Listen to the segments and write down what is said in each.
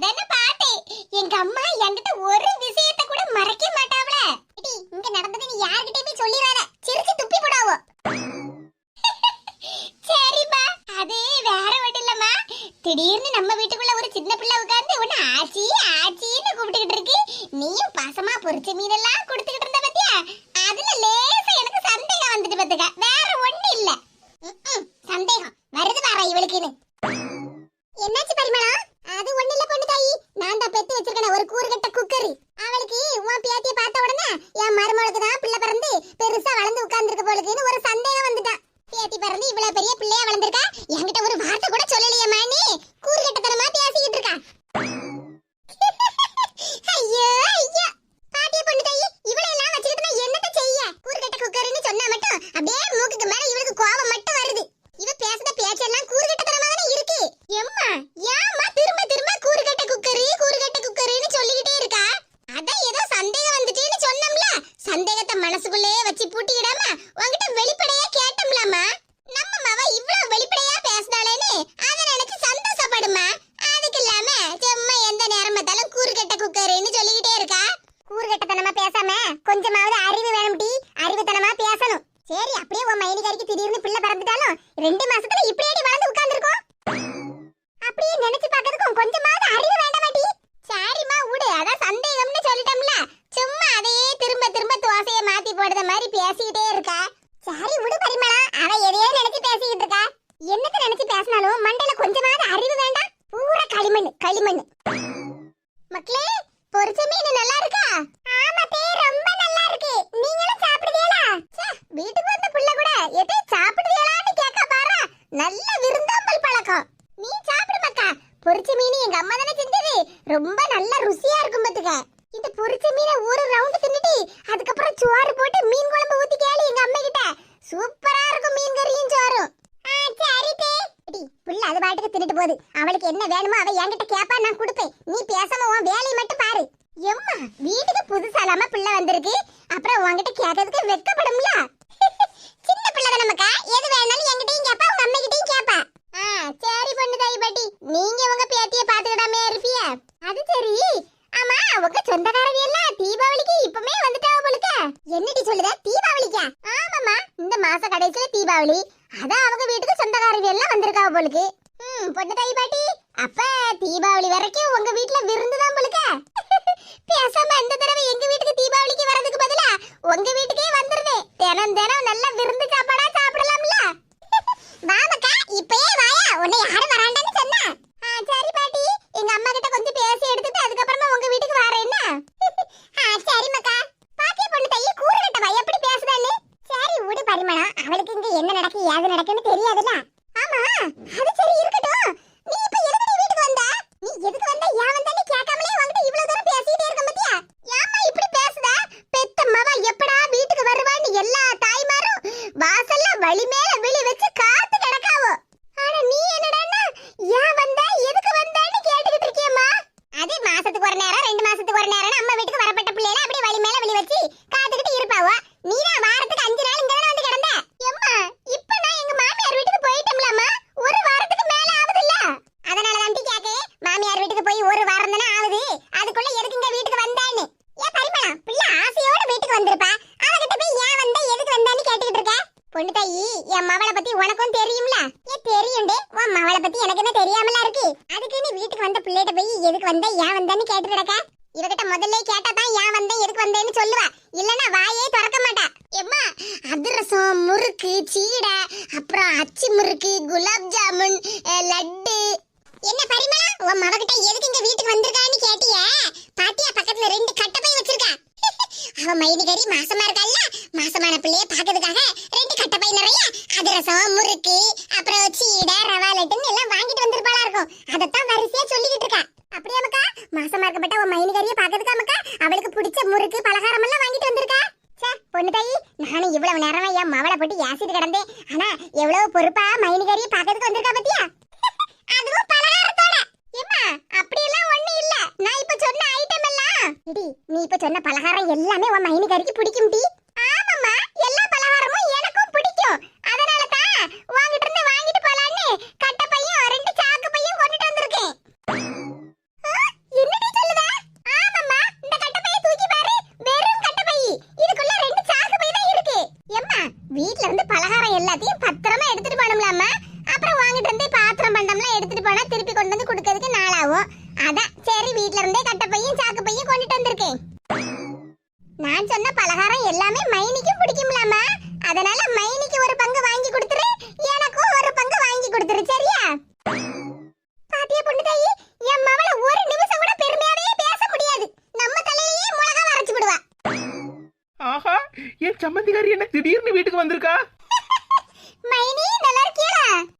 cadena rumba la வந்துட்டா பாட்டி. அப்ப தீபாவளி வரைக்கும் உங்க வீட்ல விருந்து தான் போலுக்க? பேசாம இந்த தடவை எங்க வீட்டுக்கு தீபாவளிக்கு வர்றதுக்கு பதிலா உங்க வீட்டுக்கே வந்துருவேன் தினம் தினம் நல்ல விருந்து சாப்பாடா சாப்பிடலாம்ல. வாமக்கா இப்பயே வாயா. உன்னை யாரும் வராண்டா ஏகப்பட்ட உன் மைனிகரிய பாக்குறதுக்கா அவளுக்கு பிடிச்ச முறுக்கு பலகாரம் எல்லாம் வாங்கிட்டு வந்திருக்கா? சே பொண்ணு தாயி நானும் இவ்வளவு நேரமா என் மவளை போட்டு ஏசிட்டு கிடந்தேன். ஆனா எவ்வளவு பொறுப்பா மைனிகரிய பாக்க கொடுத்துரு சரியா? பாத்தியா பொண்ணு தாயி? என் மவள ஒரு நிமிஷம் கூட பெருமையாவே பேச முடியாது. நம்ம தலையிலேயே மிளகா அரைச்சு விடுவா. ஆஹா என் சம்மந்திக்காரி என்ன திடீர்னு வீட்டுக்கு வந்திருக்கா? மைனி நல்லா இருக்கியா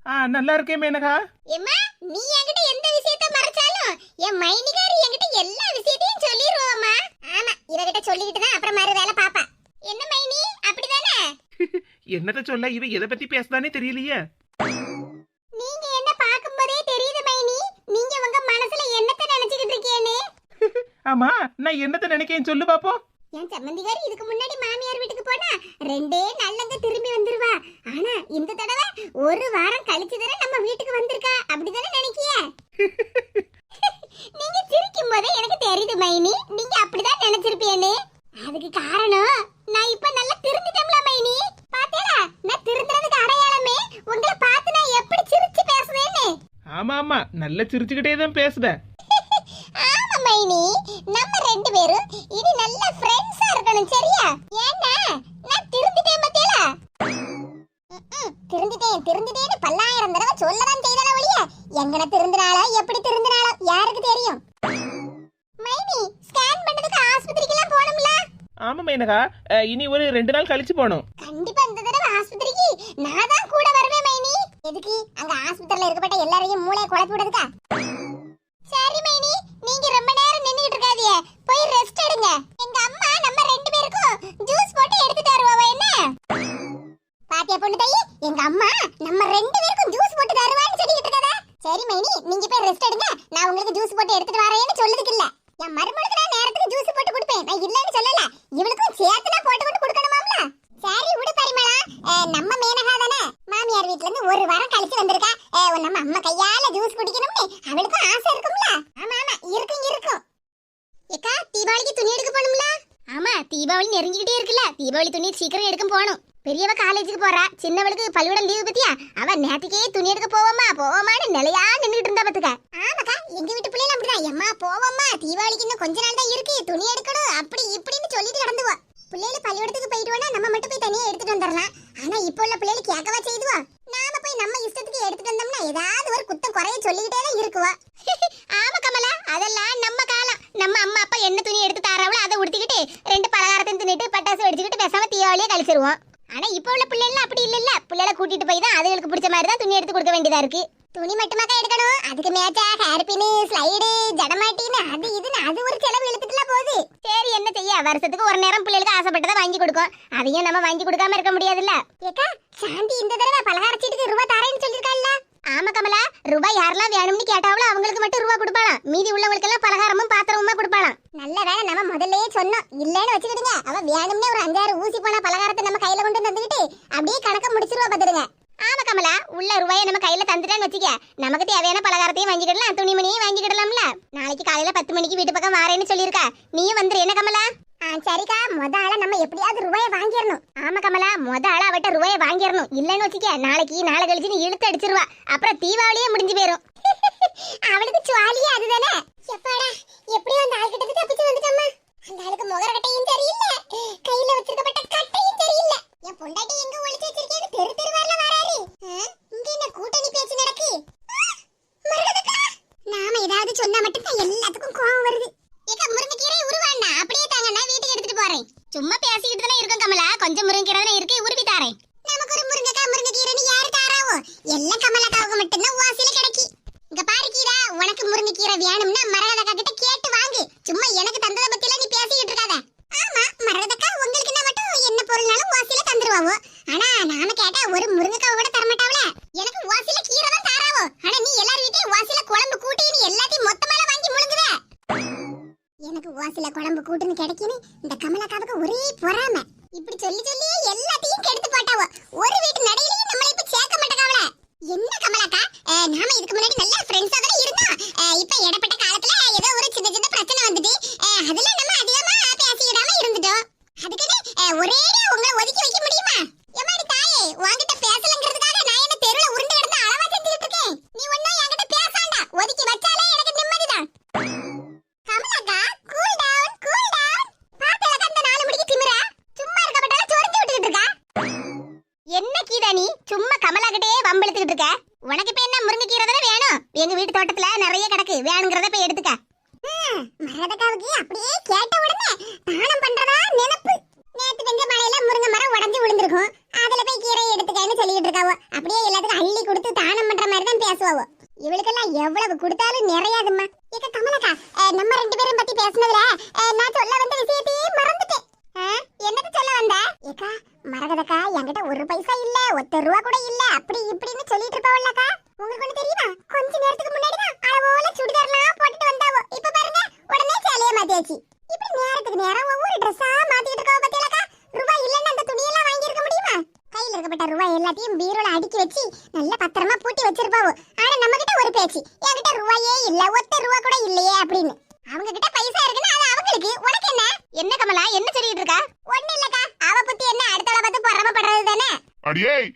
ஆ நல்லா இருக்கேன் மேனகா. எம்மா நீ என்கிட்ட எந்த விஷயத்த மறைச்சாலும் என் மைனிகாரி என்கிட்ட எல்லா விஷயத்தையும் சொல்லிடுவோம்மா ஆமா இவகிட்ட சொல்லிக்கிட்டு தான் அப்புறம் மறு வேலை பாப்பா. என்ன மைனி அப்படிதானே? என்னத்த சொல்ல இவ எதை பத்தி பேசுதானே தெரியலையே. ஆமா நான் என்னத்த நினைக்கேன் சொல்லு பாப்போம் என் சம்மந்திகாரி இதுக்கு முன்னாடி மாமியார் வீட்டுக்கு போனா ரெண்டே நாள்லங்க திரும்பி வந்துருவா. ஆனா இந்த தடவை ஒரு வாரம் கழிச்சு தானே நம்ம வீட்டுக்கு வந்திருக்கா? அப்படிதானே நினைக்கிய? நீங்க சிரிக்கும் போதே எனக்கு தெரியுது மைனி. நீங்க அப்படிதான் நினைச்சிருப்பீன்னு அதுக்கு காரணம் நான் இப்ப நல்லா திருந்திட்டேன்ல மைனி. பாத்தீங்களா நான் திருந்துறதுக்கு அடையாளமே உங்களை பார்த்து நான் எப்படி சிரிச்சு பேசுவேன்னு. ஆமா ஆமா. நல்ல சிரிச்சுக்கிட்டே தான் பேசுத ஆமா மைனி. ரெண்டு பேரும் இனி நல்ல ஃப்ரெண்ட்ஸா இருக்கணும் சரியா? ஏன்னா நான் திருந்திட்டேன் பத்தியலா திருந்திட்டேன் திருந்திட்டேன்னு பல்லாயிரம் தடவை சொல்லதான் செய்தால ஒழிய? எங்கன திருந்தினாலோ எப்படி திருந்தினாலோ யாருக்கு தெரியும்? மைனி ஸ்கேன் பண்ணதுக்கு ஆஸ்பத்திரிக்கெல்லாம் போகணும்ல? ஆமா மேனகா இனி ஒரு ரெண்டு நாள் கழிச்சு போகணும். கண்டிப்பா இந்த தடவை ஆஸ்பத்திரிக்கு. நான் தான் கூட வருவேன் மைனி. எதுக்கு? அங்க ஆஸ்பத்திரியில இருக்கப்பட்ட எல்லாரையும் மூளையை குழப்பி விடுறதுக்கா? நான் உங்களுக்கு ஜூஸ் போட்டு எடுத்துட்டு வரேன்னு சொல்லுதுக்கு இல்ல. என் மருமகளுக்கு நான் நேரத்துக்கு ஜூஸ் போட்டு கொடுப்பேன். நான் இல்லன்னு சொல்லல. இவளுக்கும் சேர்த்து நான் போட்டு கொண்டு கொடுக்கணுமாம்ல? சரி விடு பரிமளா. நம்ம மேனகா தானே? மாமியார் வீட்ல இருந்து ஒரு வாரம் கழிச்சு வந்திருக்கா. நம்ம அம்மா கையால ஜூஸ் குடிக்கணும்னு அவளுக்கும் ஆசை இருக்கும்ல. ஆமா ஆமா. இருக்கும் இருக்கும். ஏக்கா தீபாவளிக்கு துணி எடுக்க போகணும்ல? ஆமா தீபாவளி நெருங்கிக்கிட்டே இருக்குல்ல. தீபாவளி துணி சீக்கிரம் எடுக்க போகணும். பெரியவ காலேஜுக்கு போறா. சின்னவளுக்கு பள்ளிக்கூடம் லீவு பத்தியா அவ நேத்துக்கே துணி எடுக்க போவோமா போவோமான்னு நிலையா நின்னுட்டு இருந்தா பாத்துக்க ஆமாக்கா எங்க வீட்டு பிள்ளைல அப்படிதான் எம்மா போவோம்மா தீபாவளிக்கு இன்னும் கொஞ்ச நாள் தான் இருக்கு துணி எடுக்கணும் அப்படி இப்படின்னு சொல்லிட்டு கிடந்துவா பிள்ளைகள் பள்ளிக்கூடத்துக்கு போயிட்டு வேணா நம்ம மட்டும் போய் தனியா எடுத்துட்டு வந்துடலாம் ஆனா இப்போ உள்ள பிள்ளைகள் கேட்கவா செய்துவா நாம போய் நம்ம இஷ்டத்துக்கு எடுத்துட்டு வந்தோம்னா ஏதாவது ஒரு குத்தம் குறைய சொல்லிக்கிட்டே தான் இருக்குவா ஆமா கமலா அதெல்லாம் நம்ம காலம் நம்ம அம்மா அப்பா என்ன துணி எடுத்து தாராவளோ அதை உடுத்திக்கிட்டு ரெண்டு பலகாரத்தையும் தின்னுட்டு பட்டாசு வெடிச்சுக்கிட்டு பேசாம தீபாவளியே கழிச்சிருவோம் ஆனா இப்போ உள்ள பிள்ளைகள் இல்ல பிள்ளைகளை கூட்டிட்டு போய் தான் அதுகளுக்கு பிடிச்ச மாதிரி தான் துணி எடுத்து கொடுக்க வேண்டியதா இருக்கு. துணி மட்டுமாக்கா எடுக்கணும்? அதுக்கு மேட்சா ஹேர் பின் ஸ்லைடு ஜடமாட்டின்னு அது இதுன்னு அது ஒரு செலவு இழுத்துட்டுலாம் போகுது. சரி என்ன செய்ய? வருஷத்துக்கு ஒரு நேரம் பிள்ளைகளுக்கு ஆசைப்பட்டதை வாங்கி கொடுக்கும். அதையும் நம்ம வாங்கி கொடுக்காம இருக்க முடியாதுல்ல. ஏக்கா சாந்தி இந்த தடவை பலகாரச்சீட்டுக்கு ரூபா தரேன்னு சொல்லியிருக்காள்ல. ஆமா கமலா ரூபாய் யாரெல்லாம் வேணும்னு கேட்டாவளோ அவங்களுக்கு மட்டும் ரூபாய் கொடுப்பாளாம். மீதி உள்ளவங்களுக்கு எல்லாம் பலகாரமும் பாத்திரமுமா கொடுப்பாளாம். நல்ல வேலை நம்ம முதல்லயே சொன்னோம். இல்லன்னு வச்சுக்கிடுங்க. அவ வேணும்னே ஒரு அஞ்சாறு ஊசி போன பலகாரத்தை நம்ம கையில கொண்டு வந்துகிட்டு அப்படியே கணக்க முடிச்சிருவா பாத்துடுங்க ஆமா கமலா உள்ள ரூபாயை நம்ம கையில தந்துட்டான்னு வச்சுக்க. நமக்கு தேவையான பலகாரத்தையும் வாங்கிக்கிடலாம் துணிமணியும் வாங்கிக்கிடலாம்ல. நாளைக்கு காலையில பத்து மணிக்கு வீட்டு பக்கம் வாரேன்னு சொல்லியிருக்கா. நீயும் வந்துரு என்ன கமலா? ஆ சரிக்கா. முத ஆள நம்ம எப்படியாவது ரூபாயை வாங்கிடணும். ஆமா கமலா முத ஆள அவட்ட ரூபாயை வாங்கிடணும். இல்லன்னு வச்சுக்க நாளைக்கு நாளை கழிச்சு நீ இழுத்து அடிச்சிருவா. அப்புறம் தீபாவளியே முடிஞ்சு போயிரும். அவளுக்கு சுவாலியே அதுதானே? எப்பாடா எப்படியோ அந்த ஆள் கிட்ட தப்பிச்சு வந்துட்டம்மா அந்த ஆளுக்கு முகர கட்டையும் சரியில்லை கையில வச்சிருக்கப்பட்ட கட்டையும் சரியில்லை என் பொண்டாட்டி எங்க ஒளிச்சு வச்சிருக்கேன்னு தெரு தெருவால வராரு ஆ, இங்க என்ன கூட்டணி பேச்சு நடக்கு ஆ, மருகதக்கா, நாம ஏதாவது சொன்னா மட்டும் தான் எல்லாத்துக்கும் கோவம் வருது ஏக்கா முருங்கைக்கீரை உருவாண்டா அப்படியே தாங்க நான் வீட்டுக்கு எடுத்துட்டு போறேன் சும்மா பேசிக்கிட்டு தானே இருக்கும் கமலா கொஞ்சம் முருங்கைக்கீரை தானே இருக்கு உருவி தாரேன் நமக்கு ஒரு முருங்கைக்காய் முருங்கைக்கீரைன்னு யாரு தாராவோ எல்லாம் கமலாக்காவுக்கு மட்டும்தான் வாசியில கிடைக்கி இங்க பாரு கீரா உனக்கு முருங்கைக்கீரை வேணும்னா மரகதக்கா கிட்ட கேட்டு வாங்கு சும்மா எனக்கு தந்தத பத்திலாம் நீ பேசிக்கிட்டு இருக்காத ஆமா மரகதக்கா உங்களுக்கு என்ன மட்டும் என்ன பொருள்னாலும் வாசியில தந்துருவாவோ ஆனா நாம கேட்டா ஒரு முருங்கைக்காவை கூட தரமாட்டாவல எனக்கு வாசியில கீரை தான் தாராவோ ஆனா நீ எல்லார் வீட்டையும் வாசியில குழம்பு கூட்டின்னு எல்லாத்தையும் மொத்தமால வாங்கி முழுங்குவ எனக்கு வாசில குழம்பு கூட்டுன்னு கிடைக்குன்னு இந்த கமலக்காவுக்கு ஒரே பொறாம இப்படி சொல்லி சொல்லி எல்லாத்தையும் கெடுத்து போட்டாவோ ஒரு வீட்டு நடையிலையும் நம்மள இப்ப சேர்க்க மாட்டேங்காவல என்ன கமலாக்கா அஹ், நாம இதுக்கு முன்னாடி நல்ல ஃப்ரெண்ட்ஸா தானே இருந்தோம் அஹ், இப்ப இடப்பட்ட காலத்துல ஏதோ ஒரு சின்ன சின்ன பிரச்சனை வந்துட்டு அஹ், அதுல நம்ம அதிகமா பேசிடாம இருந்துட்டோம் அதுக்குன்னு அஹ், ஒரே உங்களை ஒதுக்கி வைக்க முடியுமா எம்மாடி தாயே உன்கிட்ட பேசலங்கிறதுக்காக நான் என்ன தெருவுல உருண்டு கிடந்து அளவா செஞ்சுட்டு இருக்கேன் நீ ஒன்னும் என்கிட்ட பேசாண்டா ஒதுக்கி வச்சாலே எனக்கு நிம்மதிதான் மரகதக்காவுக்கு அப்படியே கேட்ட உடனே தானம் பண்றதா நினைப்பு நேத்து பெஞ்ச மழையில முருங்கை மரம் உடைஞ்சு விழுந்திருக்கும் அதுல போய் கீரை எடுத்துக்கன்னு சொல்லிட்டு இருக்காவோ அப்படியே எல்லாத்துக்கும் அள்ளி கொடுத்து தானம் பண்ற மாதிரி தான் பேசுவாவோ இவளுக்கெல்லாம் எவ்வளவு கொடுத்தாலும் நிறையாதும்மா ஏக்க கமலக்கா அஹ், நம்ம ரெண்டு பேரும் பத்தி பேசுனதுல அஹ், நான் சொல்ல வந்த விஷயத்தையே மறந்துட்டேன் அஹ், என்னது சொல்ல வந்த ஏக்கா மரகதக்கா என்கிட்ட ஒரு பைசா இல்ல ஒத்த ரூபா கூட இல்ல அப்படி இப்படின்னு சொல்லிட்டு இருப்பாவல்லக்கா உங்களுக்கு ஒண்ணு தெரியுமா கொஞ்ச நேரத்துக்கு முன்னாடி தான் அளவோல சுடிதார்லாம் போட்டுட்டு வந்தாவோ இப்ப பாருங்க உடனே சேலைய மாத்தியாச்சு இப்படி நேரத்துக்கு நேரம் ஒவ்வொரு ட்ரெஸ்ஸா மாத்திட்டு இருக்காவ பத்தியலக்கா ரூபாய் இல்லன்னு அந்த துணியெல்லாம் வாங்கி இருக்க முடியுமா கையில இருக்கப்பட்ட ரூபாய் எல்லாத்தையும் பீரோல அடுக்கி வச்சு நல்ல பத்திரமா பூட்டி வச்சிருப்பாவோ ஆனா நம்ம கிட்ட ஒரு பேச்சு என்கிட்ட ரூபாயே இல்ல ஒத்த ரூபா கூட இல்லையே அப்படின்னு அவங்க கிட்ட பைசா இருக்குன்னா அது அவங்களுக்கு உனக்கு என்ன என்ன கமலா என்ன சொல்லிட்டு இருக்கா ஒண்ணு இல்லக்கா அவ பத்தி என்ன அடுத்தவள பார்த்து பொறாமப்படுறது தானே அடியே என்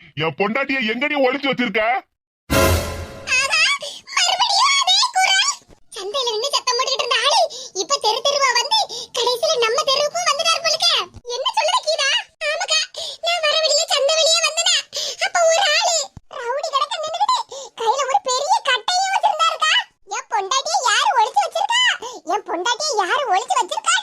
பொண்டாட்டிய எங்கடி ஒளிச்சு வச்சிருக்க சந்தையில நின்னு சத்தம் போட்டுக்கிட்டு இருந்த ஆளு இப்ப தெரு தெருவா வந்து கடைசியில நம்ம தெருவுக்கும் வந்துட்டார் போலுக்க என்ன சொல்லுற கீதா ஆமாக்கா நான் வர வழியில சந்தை வழியா வந்தனா அப்ப ஒரு ஆளு ரவுடி கடக்க நின்னுக்கிட்டு கையில ஒரு பெரிய கட்டையும் வச்சிருந்தாருக்கா. என் பொண்டாட்டியை யாரு ஒளிச்சு வச்சிருக்கா?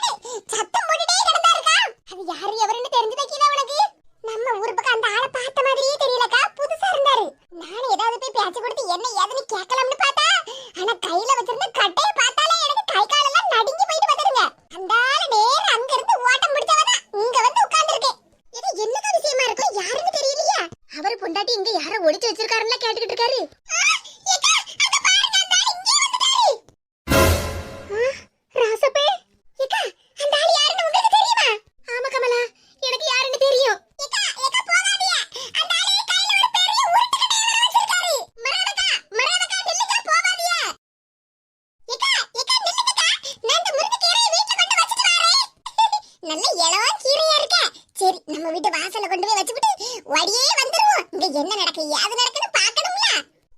என்ன நடக்கு ஏது நடக்குன்னு பார்க்கணும்ல?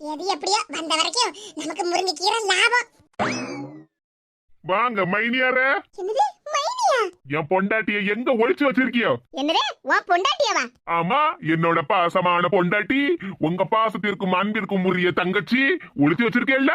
எது எப்படியோ வந்த வரைக்கும் நமக்கு முருங்கை கீரை லாபம். வாங்க மைனியார. என்னது? மைனியா? என் பொண்டாட்டிய எங்க ஒளிச்சு வச்சிருக்கியோ? என்னது? உன் பொண்டாட்டியவா? ஆமா என்னோட பாசமான பொண்டாட்டி உங்க பாசத்திற்கும் அன்பிற்கும் உரிய தங்கச்சி ஒளிச்சு வச்சிருக்கேல்ல?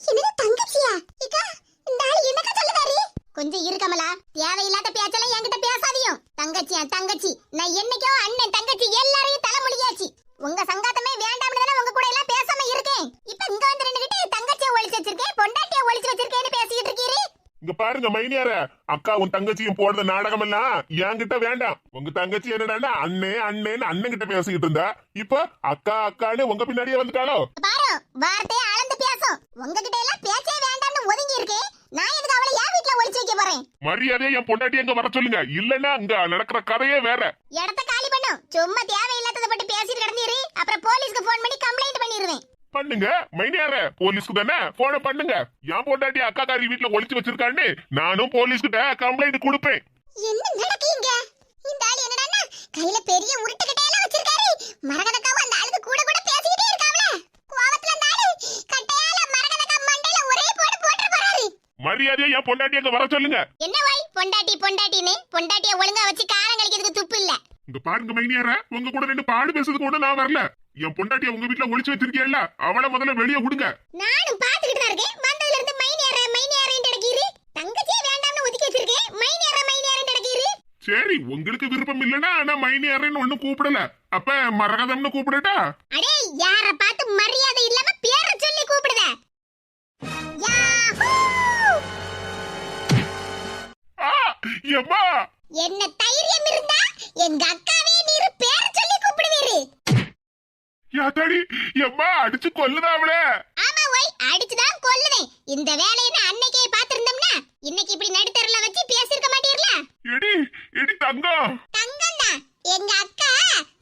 என்னது தங்கச்சியா? இக்கா இந்த ஆள் என்னக்கா சொல்லுதாரு? கொஞ்சம் இரு கமலா தேவையில்லாத பேச்செல்லாம் என்கிட்ட பேசாதியும் தங்கச்சியா தங்கச்சி நான் என்னைக்கோ அண்ணன் தங்கச்சி எல்லாரையும் தலைமொழியாச்சு உங்க சங்காத்தமே வேண்டாம்னு தானே உங்க கூட எல்லாம் பேசாம இருக்கேன். இப்ப இங்க வந்து நின்னுகிட்டு தங்கச்சியை ஒளிச்சு வச்சிருக்கேன் பொண்டாட்டியை ஒளிச்சு வச்சிருக்கேன்னு பேசிக்கிட்டு இருக்கீரு? இங்க பாருங்க மைனியார. அக்கா உன் தங்கச்சியும் போடுற நாடகம் எல்லாம் என்கிட்ட வேண்டாம். உங்க தங்கச்சி என்னடா அண்ணே அண்ணேன்னு அண்ணன் கிட்ட பேசிக்கிட்டு இருந்தா. இப்ப அக்கா அக்கான்னு உங்க பின்னாடியே வந்துட்டாளோ? பாரு வார்த்தையை அளந்து பேசும். உங்ககிட்ட எல்லாம் பேச்சே வேண்டாம்னு ஒதுங்கி இருக்கேன். நான் எதுக்கு அவளை யார் வீட்ல ஒளிச்சு வைக்க போறேன். மரியாதையா என் பொண்டாட்டி எங்க வர சொல்லுங்க? இல்லன்னா அங்க நடக்கிற கதையே வேற. இடத்த காலி பண்ணும் சும்மா தேவையில்லாதத பத்தி பேசிட்டு கிடந்தீரு. அப்புறம் போலீஸ்க்கு ஃபோன் பண்ணி கம்ப்ளைண்ட் பண்ணிடுவேன் பண்ணுங்க. மைனியார போலீஸ்க்கு தானே? போன பண்ணுங்க. என் பொண்டாட்டி அக்கா காரி வீட்டுல ஒளிச்சு வச்சிருக்கான்னு நானும் போலீஸ்கிட்ட கம்ப்ளைண்ட் கொடுப்பேன். என்ன நடக்கீங்க? இந்த ஆள் என்னடான்னா கையில பெரிய உருட்டு கட்டையெல்லாம் வச்சிருக்காரு. மரகதக்காவும் அந்த ஆளுக்கு கூட கூட மரியாதையா என் பொண்டாட்டி அங்க வர சொல்லுங்க. என்ன வாய்? பொண்டாட்டி பொண்டாட்டின்னு? பொண்டாட்டிய ஒழுங்கா வச்சு காலம் கழிக்கிறதுக்கு துப்பு இல்ல. இங்க பாருங்க மைனியார உங்க கூட ரெண்டு பாடு பேசுறதுக்கு கூட நான் வரல. என் பொண்டாட்டிய உங்க வீட்டுல ஒளிச்சு வச்சிருக்கேல்ல அவளை முதல்ல வெளியே விடுங்க. நானும் பாத்துக்கிட்டு தான் இருக்கேன். வந்ததுல இருந்து மைனியார மைனியாரேன்னு நடக்கீரு தங்கச்சியே வேண்டாம்னு ஒதுக்கி வச்சிருக்கேன். மைனியார மைனியாரேன்னு நடக்கீரு சரி உங்களுக்கு விருப்பம் இல்லைன்னா நான் மைனியாரன்னு ஒண்ணும் கூப்பிடல. அப்ப மரகதம்னு கூப்பிடட்டா? அடே யார பார்த்து மரியாதை இல்லாம பேரை சொல்லி கூப்பிடுத. எம்மா என்ன தைரியம் இருந்தா எங்க அக்காவே நீர் பேரை சொல்லி கூப்பிடுவீரு. யாத்தாடி எம்மா அடிச்சு கொல்லுதா அவள? ஆமா ஒய் அடிச்சுதான் கொல்லுவேன் இந்த வேலையை நான் அன்னைக்கே பாத்திருந்தோம்னா இன்னைக்கு இப்படி நடுத்தரல வச்சு பேசிருக்க மாட்டீர்ல? எடி எடி தங்கம். தங்கம் தான் எங்க அக்கா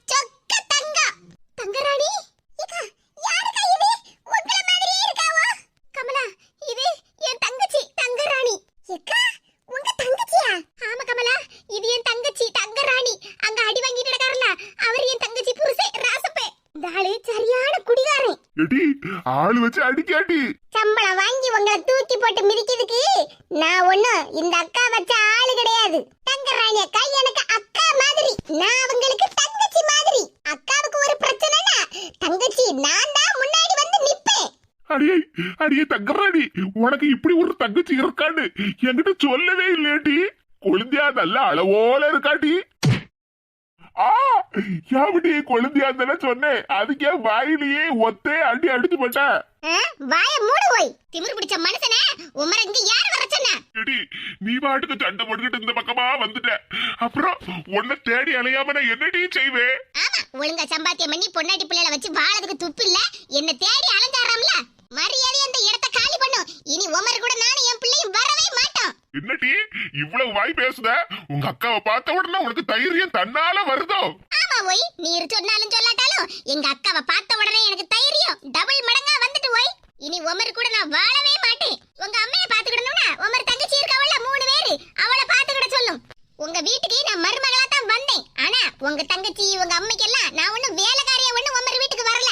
சொக்க தங்கம். தங்கராணி ஏக்கா யாருக்கா இது உங்கள மாதிரியே இருக்காவோ கமலா இது என் தங்கச்சி தங்கராணி ஏக்கா உங்க தங்கச்சியா ஆமா கமலா இது என் தங்கச்சி தங்கராணி அங்க அடி வாங்கிட்டு நடக்காரல அவர் என் தங்கச்சி புருஷே ராசப்பே இந்த ஆளு சரியான குடிகாரன் எடி ஆளு வச்சு அடிக்காட்டி. சம்பளம் வாங்கி உங்களை தூக்கி போட்டு மிதிக்கிறதுக்கு நான் ஒண்ணு இந்த அக்கா வச்ச ஆளு கிடையாது. தங்கராணி அக்கா எனக்கு அக்கா மாதிரி. நான் அவங்களுக்கு தங்கச்சி மாதிரி. அக்காவுக்கு ஒரு பிரச்சனைனா தங்கச்சி நான் தான் முன்னாடி வந்து நிப்பேன். அடி அடியே அடியே தங்கராடி உனக்கு இப்படி ஒரு தங்கச்சி இருக்கான்னு என்கிட்ட சொல்லவே இல்லையாட்டி கொழுந்தியா நல்ல அளவோல இருக்காட்டி யாவடி கொழுந்தியா தானே சொன்னேன். அதுக்கே வாயிலேயே ஒத்தே அடி அடிச்சு போட்டேன். வாய மூடு போய். திமிரு பிடிச்ச மனுஷனே உமர இங்க யார் வர சொன்ன? நீ பாட்டுக்கு சண்டை போட்டுக்கிட்டு இந்த பக்கமா வந்துட்ட. அப்புறம் உன்னை தேடி அலையாம நான் என்னடி செய்வேன்? ஆமா ஒழுங்கா சம்பாத்தியம் பண்ணி பொண்டாட்டி பிள்ளைல வச்சு வாழறதுக்கு துப்பு இல்ல. என்ன தேடி அலைஞ்சாராம்ல. மரியாதை அந்த இடத்த காலி பண்ணும் இனி உமர் கூட நானும் என் பிள்ளையும் வரவே மாட்டோம். என்னடி இவ்வளவு வாய் பேசுத? உங்க அக்காவை பார்த்த உடனே உனக்கு தைரியம் தன்னால வருதோ? ஆமா போய் நீர் சொன்னாலும் சொல்லாட்டாலும் எங்க அக்காவை பார்த்த உடனே எனக்கு தைரியம் டபுள் மடங்கா வந்துட்டு போய் இனி உமர் கூட நான் வாழவே மாட்டேன். உங்க அம்மைய பாத்துக்கிடணும்னா உமர் தங்கச்சி இருக்கவள மூணு பேரு. அவளை பாத்துக்கிட சொல்லும். உங்க வீட்டுக்கு நான் மருமகளா தான் வந்தேன். ஆனா உங்க தங்கச்சி உங்க அம்மைக்கெல்லாம் நான் ஒண்ணும் வேலைக்காரியா ஒண்ணும் உமர் வீட்டுக்கு வரல.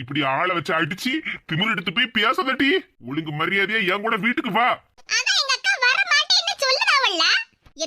இப்படி ஆளை வச்சு அடிச்சு திமிர் எடுத்து போய் பேசாதடி ஒழுங்கு மரியாதையா என் கூட வீட்டுக்கு வா.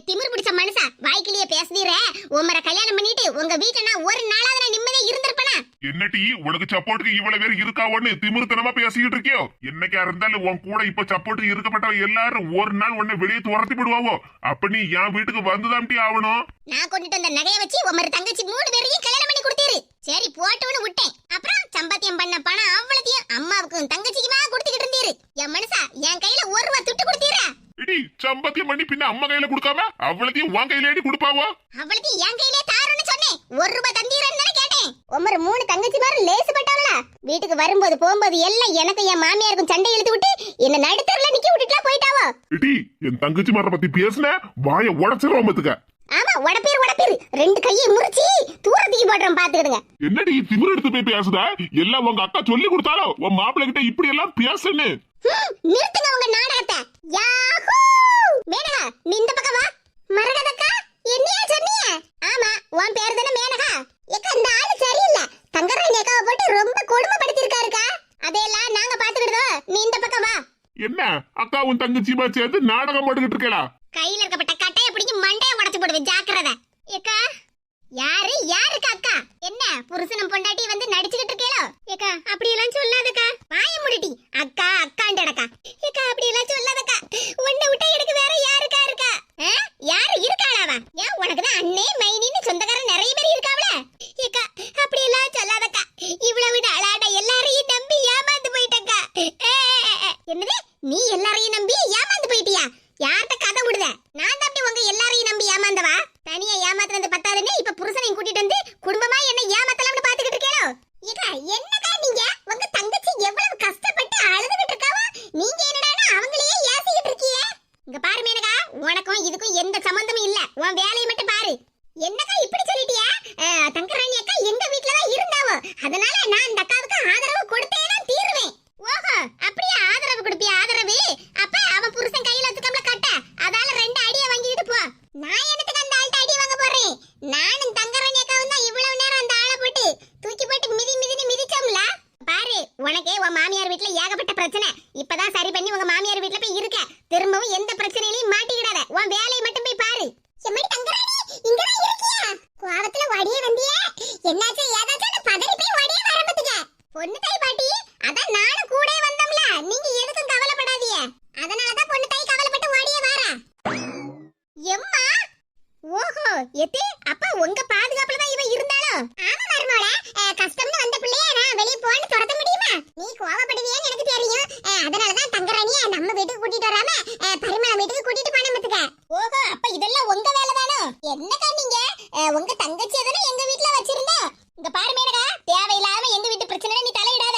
திமிர் பிடிச்ச மனுஷா வாய்க்கிலேயே பேசுதீர உமரை கல்யாணம் பண்ணிட்டு உங்க வீட்டுல நான் ஒரு நாளாவது நான் நிம்மதியா இருந்திருப்பேனா? என்னடி உனக்கு சப்போர்ட்டுக்கு இவ்வளவு பேர் இருக்காவன்னு திமிர்த்தனமா பேசிக்கிட்டு இருக்கியோ? என்னைக்கா இருந்தாலும் உன் கூட இப்ப சப்போர்ட் இருக்கப்பட்டவங்க எல்லாரும் ஒரு நாள் உன்னை வெளியே துரத்தி விடுவாவோ? அப்ப நீ என் வீட்டுக்கு வந்துதான்டி ஆகணும். நான் கொண்டுட்டு வந்த நகையை வச்சு உமர் தங்கச்சி மூணு பேரையும் கல்யாணம் பண்ணி கொடுத்தீரு. சரி போட்டுன்னு விட்டேன். அப்புறம் சம்பாத்தியம் பண்ண பணம் அவ்வளத்தையும் அம்மாவுக்கும் தங்கச்சிக்குமா கொடுத்துக்கிட்டு இருந்தீரு. என் மனுஷா என் கையில ஒரு ரூபா துட்டு கொடுத்தீரா? இடி சம்பத்தியம் பண்ணி பின்ன அம்மா கையில கொடுக்காம அவ்வளத்தையும் உன் கையிலேடி கொடுப்பாவோ? அவ்வளத்தையும் என் கையிலே தாருன்னு சொன்னேன். ஒரு ரூபாய் தந்தீரன்னு கேட்டேன். உமர் மூணு தங்கச்சி மாதிரி லேசுப்பட்டவள வீட்டுக்கு வரும்போது போகும்போது எல்லாம் எனக்கு என் மாமியாருக்கும் சண்டை இழுத்து விட்டு என்ன நடுத்தர்ல நிக்க விட்டுட்டுலாம் போயிட்டாவோ? இடி என் தங்கச்சி மார பத்தி பேசுன வாய உடச்சிருவோம் பத்துக்க. ஆமா உடப்பீர் உடப்பீர். ரெண்டு கையை முறிச்சு தூரத்துக்கு போடுறோம் பாத்துக்கிடுங்க. என்னடி திமிர் எடுத்து போய் பேசுத? எல்லாம் உங்க அக்கா சொல்லி கொடுத்தாலோ? உன் மாப்பிள்ளை கிட்ட இப்படி எல்லாம் பேசுன்னு நிறுத்துங்க உங்க நாடகத்தை. யாஹூ! மேனகா நீ இந்த பக்கம் வா. மரகதக்கா என்னையா சொன்னீங்க? ஆமா உன் பேர் தானே மேனகா. ஏக்கா இந்த ஆளு சரியில்லை. தங்கராணி அக்காவை போட்டு ரொம்ப கொடுமைப்படுத்திருக்காருக்கா அதையெல்லாம் நாங்க பாத்துக்கிடுதோ? நீ இந்த பக்கம் வா. என்ன? அக்காவும் தங்கச்சியுமா சேர்ந்து நாடகம் போட்டுக்கிட்டு இருக்கேடா கையில இருக்கப்பட்ட கட்டைய பிடிச்சி மண்டைய உடைச்சு போடுவேன். ஜாக்கிரத. ஏக்கா யாரு? யாருக்கு அக்கா? என்ன புருஷனும் பொண்டாட்டி வந்து நடிச்சுக்கிட்டு இருக்கேளோ ஏக்கா அப்படி எல்லாம் சொல்லாதக்கா. வாய முடிட்டி அக்கா அக்காண்டடக்கா ஏக்கா அப்படி எல்லாம் சொல்லாதக்கா. உன்னை விட்டா எனக்கு வேற யாருக்கா இருக்கா? யாரு? இருக்காளாவா? ஏன் உனக்கு தான் அண்ணே மை சொந்தக்காரன் நிறைய பேர் இருக்காவல ஏக்கா அப்படி எல்லாம் சொல்லாதக்கா இவ்வளவு நாளாட எல்லாரையும் நம்பி ஏமாந்து போயிட்டக்கா என்னது நீ எல்லாரையும் நம்பி ஏமாந்து போயிட்டியா யார்கிட்ட கதை விடுத நான் தான் அப்படி உங்க எல்லாரையும் நம்பி ஏமாந்தவா தனியா ஏமாத்துறது பத்தாதுன்னு இப்ப புருஷனையும் கூட்டிட்டு வந்து குடும்பமா என்ன ஏமாத்தலாம்னு பாத்துக்கிட்டு இருக்கேளோ ஏக்கா என்னக்கா நீங்க உங்க தங்கச்சி எவ்வளவு கஷ்டப்பட்டு அழுதுகிட்டு இருக்காவோ நீங்க என்னடா அவங்களையே ஏசிக்கிட்டு இருக்கீங்க இங்க பாரு மேனகா உனக்கும் இதுக்கும் எந்த சம்பந்தமும் இல்ல உன் வேலையை மட்டும் பாரு என்னக்கா இப்படி சொல்லிட்டியா அஹ், தங்கராணி அக்கா எங்க வீட்ல தான் இருந்தாவோ அதனால நான் இந்த அக்காவுக்கு ஆதரவு கொடுத்தே தான் தீருவேன் ஓஹோ அப்படியே ஆதரவு கொடுப்பியா ஆதரவு அப்ப அவன் புருஷன் கையில வச்சுக்கம்ல கட்ட அதால ரெண்டு அடியை வாங்கிட்டு போ நான் என்னத்துக்கு அந்த ஆள்கிட்ட அடி வாங்க போறேன் நானும் தங்கராணி அக்காவும் தான் இவ்வளவு நேரம் அந்த ஆளை போட்டு தூக்கி போட்டு மிதி மிதின்னு மிதிச்சோம்ல பாரு உனக்கே உன் மாமியார் வீட்ல ஏகப்பட்ட பிரச்சனை இப்பதான் சரி பண்ணி உங்க மாமியார் வீட்டுல போய் இருக்க. திரும்பவும் எந்த பிரச்சனையிலையும் மாட்டிக்கிடாத உன் வேலையை மட்டும் போய் பாரு செம்மடி தங்கராணி இங்கதான் இருக்கியா கோவத்துல வடிய வந்தியே என்னாச்சு ஏதாச்சும் பதறி போய் வடிய வரம்பத்துக்க பொண்ணு தாய் பாட்டி அதான் நானும் கூட வந்தோம்ல நீங்க எதுக்கும் கவலைப்படாதீங்க அதனாலதான் பொண்ணு தாய் கவலைப்பட்டு ஓடியே வாரா எம்மா ஓஹோ எத்தே அப்பா உங்க பாதுகாப்புல தான் இவ இருந்தாலும் ஆமா மருமோள கஷ்டம்னு வந்த பிள்ளைய நான் வெளிய போன்னு துரத்த முடியுமா நீ கோவப்படுவியேன்னு எனக்கு தெரியும் அஹ், அதனாலதான் தங்கராணிய நம்ம வீட்டுக்கு கூட்டிட்டு வராம அஹ், பரிமள வீட்டுக்கு கூட்டிட்டு போன மத்துக்க ஓஹோ அப்ப இதெல்லாம் உங்க வேலை தானோ என்னக்கா நீங்க அஹ், உங்க தங்கச்சியை தானே எங்க வீட்ல வச்சிருந்தா இந்த பாரு மேனகா தேவையில்லாம எங்க வீட்டு பிரச்சனை நீ தலையிடாத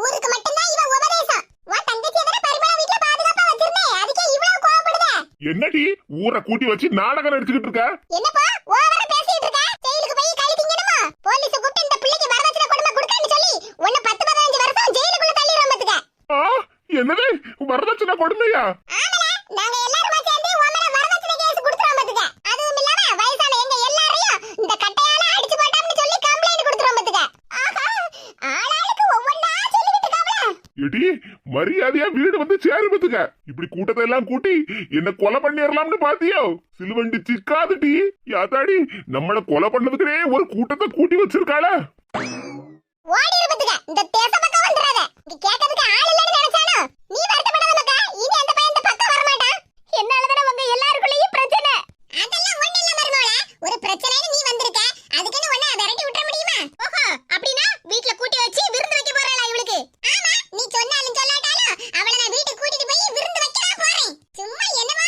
ஊருக்கு மட்டும்தான் இவ உபதேசம் உன் தங்கச்சியை தானே பரிமள வீட்ல பாதுகாப்பா வச்சிருந்தேன் அதுக்கே இவ்வளவு கோவப்படுத என்னடி ஊரை கூட்டி வச்சு நாடகம் நடிச்சுக்கிட்டு இருக்க? என்னப்பா? ஓவரா பேசிட்டு இருக்க? ஜெயிலுக்கு போய் கழி திங்கணுமா? போலீஸ் கூப்பிட்டு இந்த பிள்ளைக்கு வரதட்சணை கொடுமை கொடுக்கன்னு சொல்லி உன்னை பத்து பதினஞ்சு வருஷம் ஜெயிலுக்குள்ள தள்ளிடுவோம் பாத்துக்க ஆ? என்னது? வரதட்சணை கொடுமையா? ஆமாடா. நாங்க எல்லாரும் சேர்ந்து உன் மேல வரதட்சணை கேஸ் கொடுத்துறோம் பாத்துக்க. அதுவும் இல்லாம வயசான எங்க எல்லாரையும் இந்த கட்டையால அடிச்சு போட்டோம்னு சொல்லி கம்ப்ளைண்ட் கொடுத்துறோம் பாத்துக்க. ஆஹா. ஆளாளுக்கு ஒவ்வொன்றா சொல்லிட்டு இருக்காவல எடி மரியாதையா வீடு வந்து சேருபத்துக்க இப்படி கூட்டத்தை எல்லாம் கூட்டி என்ன கொலை பண்ணிடலாம்னு பாத்தியோ? சிலுவண்டி சிக்காதுடி. யாத்தாடி நம்மள கொலை பண்ணதுக்குனே ஒரு கூட்டத்தை கூட்டி வச்சிருக்காள. ஓடி இருப்பதுங்க இந்த தேச பக்கம் வந்துடாத இங்க கேட்கறதுக்கு ஆள் இல்லைன்னு நினைச்சானோ? நீ வருத்தப்படாத மக்கா இனி அந்த பையன் இந்த பக்கம் வர மாட்டான் என்னாலதானே உங்க எல்லாருக்குள்ளேயும் பிரச்சனை. அதெல்லாம் ஒண்ணு இல்ல மருமகளே. ஒரு பிரச்சனைன்னு நீ வந்திருக்க. அதுக்குன்னு உன்னை விரட்டி விட்டுற முடியுமா? ஓஹோ அப்படின்னா வீட்ல கூட்டி வச்சு விருந்து வைக்க போறேளா ஆமா நீ சொன்னாலும் சொல்லாட்டாலும் அவளை நான் வீட்டுக்கு கூட்டிட்டு போய் விருந்து வைக்கலாம் போறேன். சும்மா என்னமா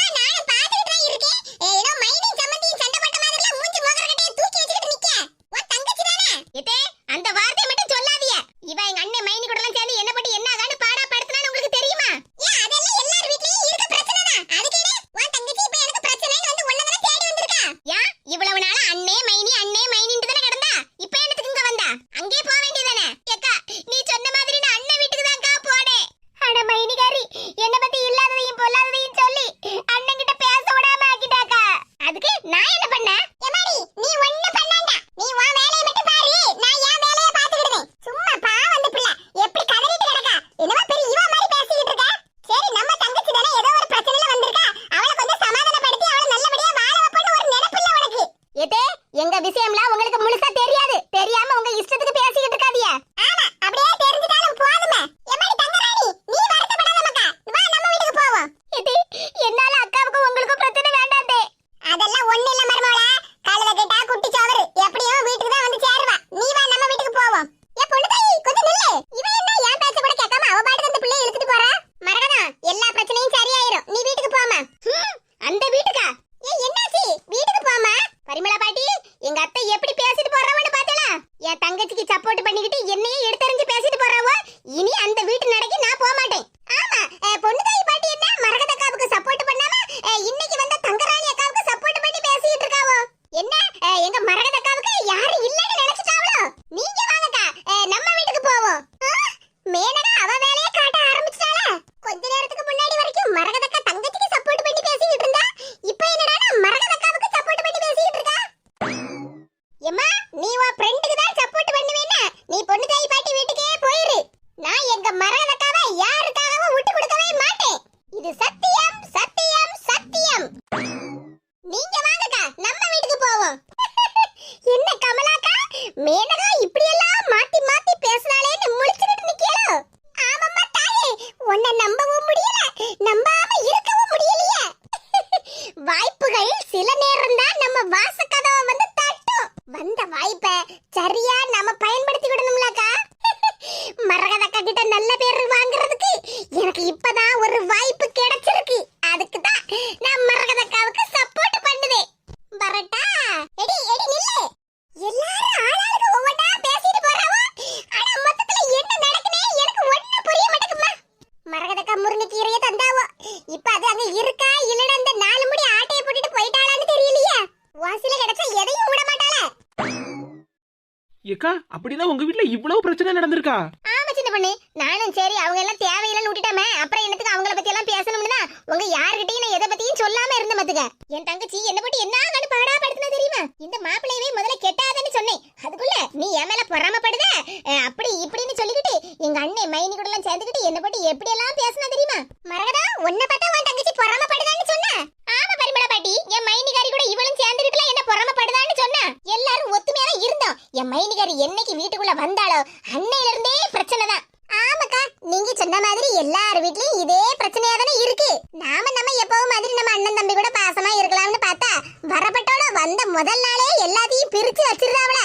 அங்க இருக்கா? இல்லனா அந்த நாலு முடி ஆட்டைய போட்டுட்டு போயிட்டாளான்னு தெரியலையே. வாசில கிடைச்சா எதையும் விட மாட்டாளே. ஏக்கா அப்படின்னா உங்க வீட்ல இவ்வளவு பிரச்சனை நடந்திருக்கா? ஆமா சின்ன பொண்ணு. நானும் சரி அவங்க எல்லாம் தேவையில்லைன்னு விட்டுட்டாமே. அப்புறம் என்னத்துக்கு அவங்கள பத்தி எல்லாம் பேசணும்னு உங்க யாருகிட்டயும் நான் எதை பத்தியும் சொல்லாம இருந்த மத்துக்க என் தங்கச்சி என்ன போட்டு என்ன ஆகான்னு பாடா படுத்துனா தெரியுமா? இந்த மாப்பிள்ளையவே முதல்ல கெட்டாதன்னு சொன்னேன். அதுக்குள்ள நீ என் மேல பொறாமப்படுத? அப்படி இப்படின்னு சொல்லிக்கிட்டு எங்க அண்ணன் மைனி கூட எல்லாம் சேர்ந்துக்கிட்டு என்ன போட்டு எப்படி எல்லாம் பேசினா தெரியுமா மரகதா உன்னை பார்த்தா உன் தங்கச்சி பொறாமப்படுதான்னு சொன்ன ஆமா பரிமளா பாட்டி என் மைனிகாரி கூட இவளும் சேர்ந்துக்கிட்டுலாம் என்ன பொறாமப்படுதான்னு சொன்னா எல்லாரும் ஒத்துமையா தான் இருந்தோம் என் மைனிகாரி என்னைக்கு வீட்டுக்குள்ள வந்தாளோ அன்னையில இருந்தே பிரச்சனை தான் ஆமாக்கா நீங்க சொன்ன மாதிரி எல்லார் வீட்லயும் இதே பிரச்சனையா தானே இருக்கு நாம நம்ம எப்பவும் மாதிரி நம்ம அண்ணன் தம்பி கூட பாசமா இருக்கலாம்னு பார்த்தா வரப்பட்டோட வந்த முதல் நாளே எல்லாத்தையும் பிரிச்சு வச்சிருந்தாவல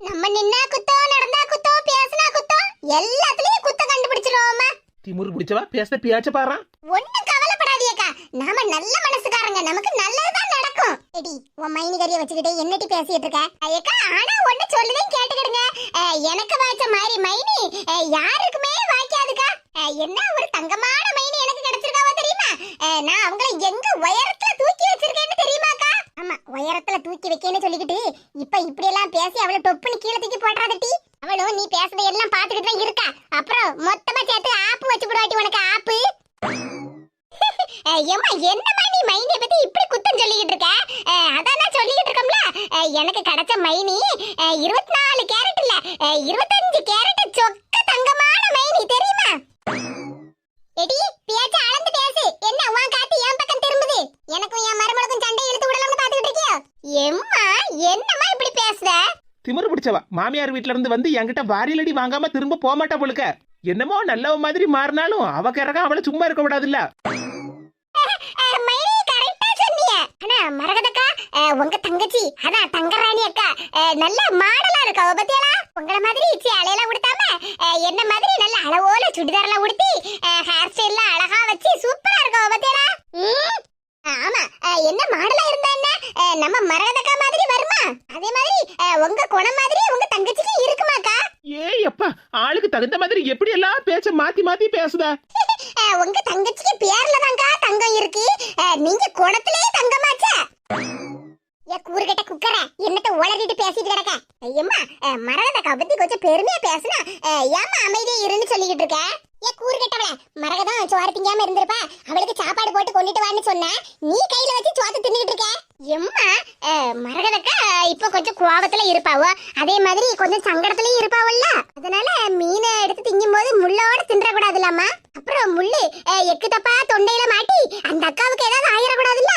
நம்ம நின்னா குத்தம் நடந்தா குத்தம் பேசினா குத்தம் எல்லாத்துலயும் குத்தம் கண்டுபிடிச்சிருவோமா திமுரு பிடிச்சவா பேச பேச்ச பாறான் ஒண்ணும் கவலைப்படாதீங்கக்கா நாம நல்ல மனசுக்காரங்க. நமக்கு நல்லதுதான் நடக்கும். எடி உன் மைனி கறிய வச்சுக்கிட்டு என்னட்டி பேசிட்டு இருக்க? ஐயக்கா ஆனா ஒண்ணு சொல்லுதேன் கேட்டுக்கிடுங்க. எனக்கு வாய்ச்ச மாதிரி மைனி யாருக்குமே வாய்க்காதுக்கா. என்ன ஒரு தங்கமான மைனி எனக்கு கிடைச்சிருக்காவோ தெரியுமா? நான் அவங்கள எங்க உயரத்துல தூக்கி வச்சிருக்கேன்னு உயரத்துல தூக்கி வைக்கேன்னு சொல்லிக்கிட்டு இப்ப இப்படி எல்லாம் பேசி அவளை டொப்புன்னு கீழே தூக்கி போடுறாதட்டி அவளும் நீ பேசுறத எல்லாம் பாத்துக்கிட்டு தான் இருக்கா. அப்புறம் மொத்தமா சேர்த்து ஆப்பு வச்சு போடுவாட்டி உனக்கு ஆப்பு. ஏம்மா என்னம்மா நீ மைனியை பத்தி இப்படி குத்தம் சொல்லிக்கிட்டு இருக்க? அதான் நான் சொல்லிக்கிட்டு இருக்கோம்ல? எனக்கு கிடைச்ச மைனி இருபத்தி நாலு கேரட் இல்ல அஹ், இருபத்தஞ்சு கேரட் சொக்க தங்கமான மைனி தெரியுமா? எடி பேச்ச அளந்து பேசு. என்ன உன் காத்து என் பக்கம் திரும்புது. எனக்கும் என் மருமகளுக்கும் சண்டை இழுத்து விடலாம்னு பாத்துக்கிட்டு இருக்கியோ எம்மா என்னம்மா இப்படி பேசுற திமிரு பிடிச்சவ. மாமியார் வீட்ல இருந்து வந்து என்கிட்ட வாரியலடி வாங்காம திரும்ப போக மாட்டா போலுக்க. என்னமோ நல்லவ மாதிரி மாறினாலும் அவ கிறக அவளை சும்மா இருக்க விடாதுல்ல. அஹ், மரகதக்கா உங்க தங்கச்சி அதான் தங்கராணி அக்கா. நல்ல மாடலா இருக்கா அவ பத்தியலா உங்கள மாதிரி சேலையெல்லாம் உடுத்தாம என்ன மாதிரி நல்ல அளவோல சுடிதார்லாம் உடுத்தி ஹேர் ஸ்டைல்லாம் அழகா வச்சு சூப்பரா இருக்கா அவ பத்தியலா ஆமா. என்ன மாடலா இருந்தா என்ன? நம்ம மரகதக்கா மாதிரி வருமா? அதே மாதிரி உங்க குணம் மாதிரி உங்க தங்கச்சிக்கு இருக்குமாக்கா ஏய் அப்பா ஆளுக்கு தகுந்த மாதிரி எப்படி எல்லாம் பேச்ச மாத்தி மாத்தி பேசுத? உங்க தங்கச்சிக்கு பேர்ல தான்க்கா தங்கம் இருக்கு. நீங்க குணத்திலேயே தங்கமாச்சே? ஏ கூறுகட்ட குக்கர என்னத்த உளறிட்டு பேசிட்டு கிடக்க? ஐயம்மா மரகதக்கா பத்தி கொஞ்சம் பெருமையா பேசுனா ஏம்மா அமைதியா இருன்னு சொல்லிக்கிட்டு இருக்க? ஏ கூறுகட்டவள மரகதம் சோறு திங்காம இருந்திருப்பா. அவளுக்கு போட்டு கொண்டுட்டு வான்னு சொன்ன. நீ கையில வச்சு சோத்த தின்னுட்டு இருக்க. எம்மா அஹ், மரகதக்கா இப்போ கொஞ்சம் கோபத்துல இருப்பாவோ? அதே மாதிரி கொஞ்சம் சங்கடத்துலயும் இருப்பாவல்ல? அதனால மீனை எடுத்து திங்கும் போது முள்ளோட தின்ற கூடாதுலாமா அப்புறம் முள்ளு எக்கு தப்பா தொண்டையில மாட்டி அந்த அக்காவுக்கு ஏதாவது ஆயிடக்கூடாதுல்ல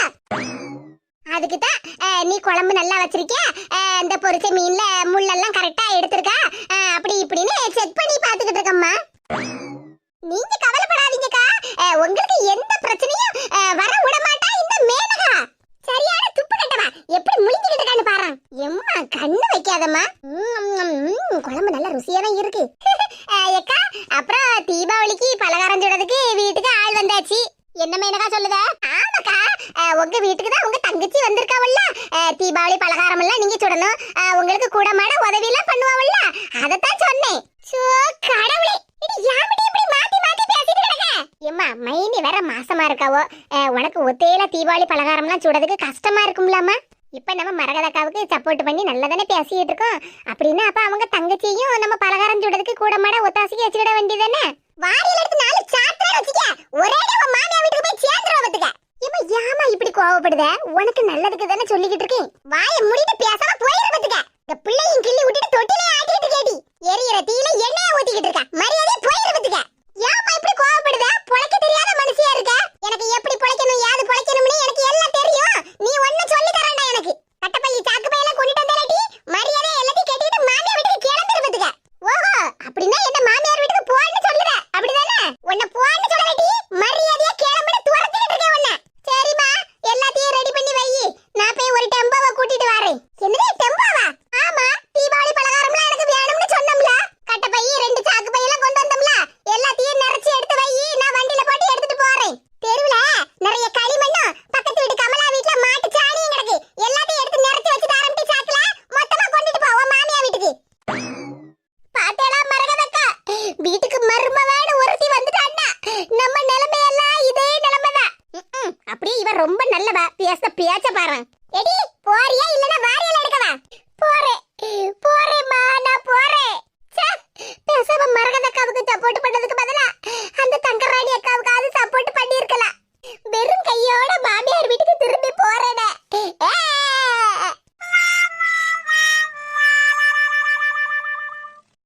அதுக்கு தான் நீ குழம்பு நல்லா வச்சிருக்கிய அஹ், இந்த பொரிச்ச மீன்ல முள்ளெல்லாம் கரெக்டா எடுத்திருக்கா. அஹ், அப்படி இப்படின்னு செக் பண்ணி பாத்துக்கிட்டு இருக்கம்மா. நீங்க கவலைப்படாதீங்கக்கா. உங்களுக்கு எந்த பிரச்சனையும் அஹ், வர விட மாட்டா இந்த மேனகா. சரியான துப்பு கட்டவா. எப்படி முழிஞ்சுக்கிட்டு இருக்கான்னு பாரு. எம்மா கண்ணு வைக்காதம்மா. குழம்பு நல்ல ருசியாவே இருக்கு. அஹ், அக்கா அப்புறம் தீபாவளிக்கு பலகாரம் சுடுறதுக்கு வீட்டுக்கு ஆள் வந்தாச்சு. என்ன மேனகா சொல்லுத? ஆமாக்கா. உங்க வீட்டுக்கு தான் உங்க தங்கச்சி வந்திருக்காவல்ல. அஹ், தீபாவளி பலகாரம் எல்லாம் நீங்க சுடணும். உங்களுக்கு கூடமான உதவி எல்லாம் பண்ணுவாவல்ல. அதத்தான் சொன்னேன். சோ கடவுளே. மைனி வேற மாசமா இருக்காவோ? உனக்கு ஒத்தையில தீபாவளி பலகாரம்லாம் சுடுறதுக்கு கஷ்டமா இருக்கும்லாமா? இப்ப நம்ம மரகதக்காவுக்கு சப்போர்ட் பண்ணி நல்லதானே பேசிட்டு இருக்கோம். அப்படின்னா அப்ப அவங்க தங்கச்சியும் நம்ம பலகாரம் சுடுறதுக்கு கூட மாட ஒத்தாசிக்கு வச்சுக்கிட வேண்டியதானே வாரியில எடுத்து நாலு சாத்திரம் வச்சுக்க. ஒரே உன் மாமியா வீட்டுக்கு போய் சேர்ந்துரும் வந்துக்க ஏமா ஏமா இப்படி கோவப்படுத? உனக்கு நல்லதுக்கு தானே சொல்லிக்கிட்டு இருக்கேன். வாயை முடிட்டு பேசாம போயிரு பத்துக்க. இந்த பிள்ளையும் கிள்ளி விட்டுட்டு தொட்டிலே ஆட்டிக்கிட்டு கேட்டி எரியற தீயில எண்ணெய ஊத்திக்கிட்டு இருக்க. மரியாதையே போயிரு பத்துக்க. ஏமா இப்படி கோவப்படுத? பொழைக்க தெரியாத மனுஷியா இருக்க? எனக்கு எப்படி பொழைக்கணும்? யாது பொழைக்கணும்னு எனக்கு எல்லாம் தெரியும். நீ ஒண்ணு சொல்லி தரேன்டா எனக்கு. கட்டப்பள்ளி சாக்கு பையெல்லாம் கொண்டுட்டு வந்தாலடி மரியாதை எல்லாத்தையும் கட்டிட்டு மாமியார் வீட்டுக்கு கிளம்பிரு பத்துக்க. ஓஹோ அப்படின்னா என்ன மாமியார் வீட்டுக்கு போன்னு சொல்லுற. அப்படிதானே? உன்னை போன்னு சொல்லலடி. மரியாதையா கிளம்பிடு